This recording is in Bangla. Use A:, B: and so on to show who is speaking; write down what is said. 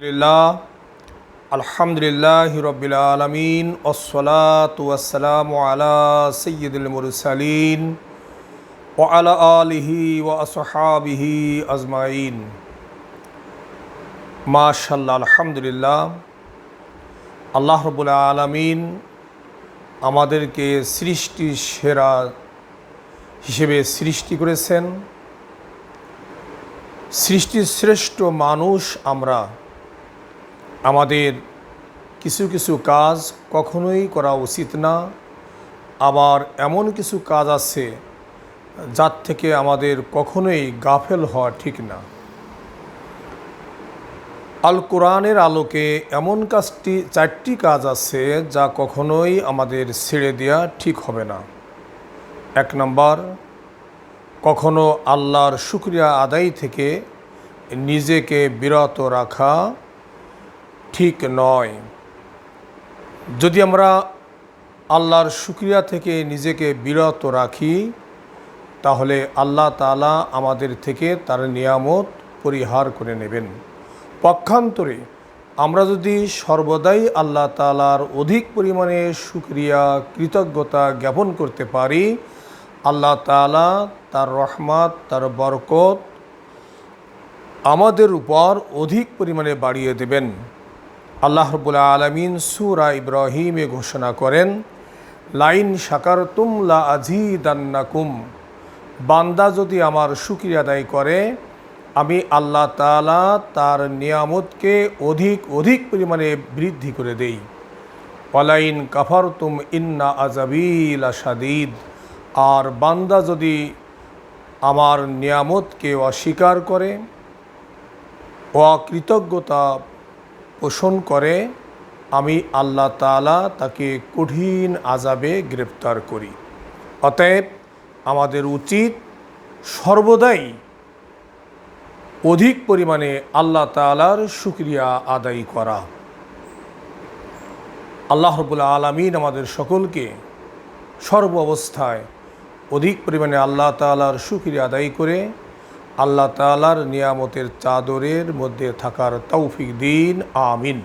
A: আলহামদুলিল্লাহ আলহামদুলিল্লাহ রবিল আলমিন ওসলাত ওয়াসালাম আলা সৈয়দুল মুরসালিন ও আলা আলিহি ও আসহাবিহি আজমাইন। মাশাল্লাহ আলহামদুলিল্লাহ, আল্লাহ রবুল আলমিন আমাদেরকে সৃষ্টি সেরা হিসেবে সৃষ্টি করেছেন। সৃষ্টির শ্রেষ্ঠ মানুষ আমরা। আমাদের কিছু কিছু কাজ কখনোই করা উচিত না। আবার এমন কিছু কাজ আছে যার থেকে আমাদের কখনোই গাফেল হওয়া ঠিক না। আল কোরআনের আলোকে এমন কাজটি, চারটি কাজ আছে যা কখনোই আমাদের ছেড়ে দেওয়া ঠিক হবে না। এক নম্বর, কখনো আল্লাহর শুক্রিয়া আদায় থেকে নিজেকে বিরত রাখা। ঠিক নয়। যদি আমরা আল্লাহর শুক্রিয়া থেকে নিজেকে বিরত রাখি, তাহলে আল্লাহ তালা আমাদের থেকে তার নিয়ামত পরিহার করে নেবেন। পক্ষান্তরে আমরা যদি সর্বদাই আল্লাহ তালার অধিক পরিমাণে শুক্রিয়া, কৃতজ্ঞতা জ্ঞাপন করতে পারি, আল্লাহ তালা তার রহমাত, তার বরকত আমাদের উপর অধিক পরিমাণে বাড়িয়ে দেবেন। আল্লাহ রবুল্লা আলমিন সুরা ইব্রাহিমে ঘোষণা করেন, লাইন সাকার তুমলা আজি দান্নাকুম বান্দা যদি আমার শুক্রিয়া আদায় করে, আমি আল্লাহ তালা তার নিয়ামতকে অধিক অধিক পরিমাণে বৃদ্ধি করে দেই। ওয়ালাইন কাফার তুম ইন্না আজাবিল আসাদিদ আর বান্দা যদি আমার নিয়ামতকে অস্বীকার করে, অকৃতজ্ঞতা পোষণ করে, আমি আল্লাহ তালা তাকে কঠিন আজাবে গ্রেপ্তার করি। অতএব আমাদের উচিত সর্বদাই অধিক পরিমাণে আল্লাহ তালার শুক্রিয়া আদায় করা। আল্লাহ রবুল্লা আলমিন আমাদের সকলকে সর্ব অবস্থায় অধিক পরিমাণে আল্লাহ তালার শুক্রিয়া আদায় করে আল্লাহ তালার নিয়ামতের চাদরের মধ্যে থাকার তৌফিক দিন আমিন।